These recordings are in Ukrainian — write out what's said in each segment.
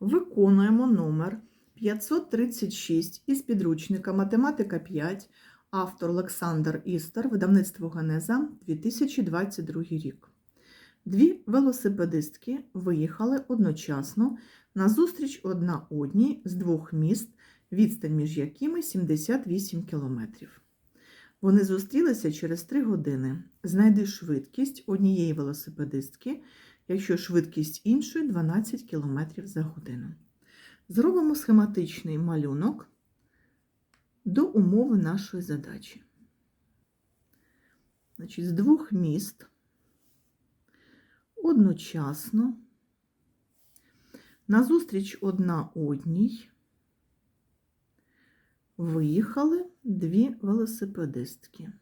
Виконуємо номер 536 із підручника Математика 5, автор Олександр Істер, видавництво Генеза, 2022 рік. Дві велосипедистки виїхали одночасно на зустріч одна одній з двох міст, відстань між якими 78 кілометрів. Вони зустрілися через 3 години. Знайди швидкість однієї велосипедистки, якщо швидкість іншої 12 км за годину. Зробимо схематичний малюнок до умови нашої задачі. Значить, з двох міст одночасно назустріч одна одній виїхали дві велосипедистки,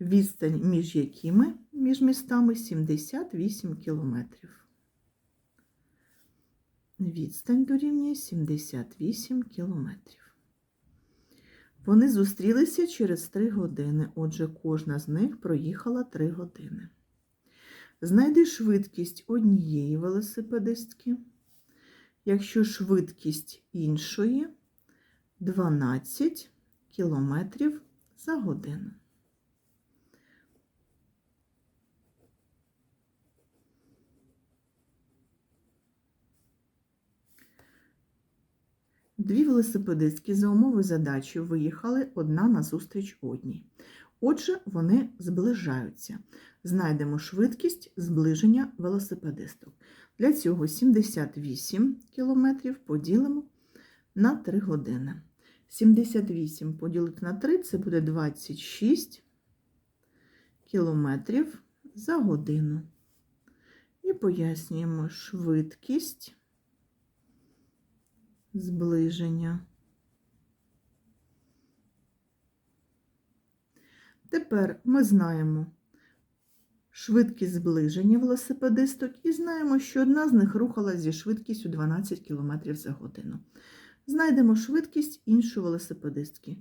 відстань між якими між містами 78 кілометрів. Відстань дорівнює 78 кілометрів. Вони зустрілися через 3 години, отже, кожна з них проїхала 3 години. Знайди швидкість однієї велосипедистки, якщо швидкість іншої 12 кілометрів за годину. Дві велосипедистки за умови задачі виїхали одна назустріч одній. Отже, вони зближаються. Знайдемо швидкість зближення велосипедисток. Для цього 78 км поділимо на 3 години. 78 поділити на 3 це буде 26 кілометрів за годину. І пояснюємо швидкість зближення. Тепер ми знаємо швидкість зближення велосипедисток і знаємо, що одна з них рухалася зі швидкістю 12 км за годину. Знайдемо швидкість іншої велосипедистки.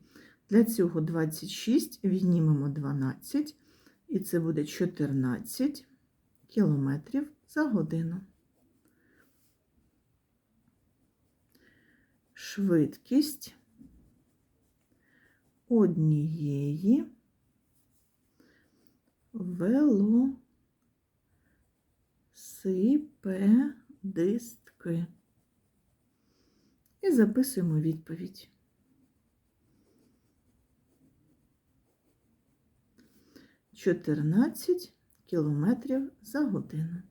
Для цього 26 віднімемо 12, і це буде 14 км за годину. Швидкість однієї велосипедистки. І записуємо відповідь. Чотирнадцять кілометрів за годину.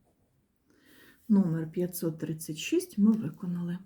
Номер 536 ми виконали.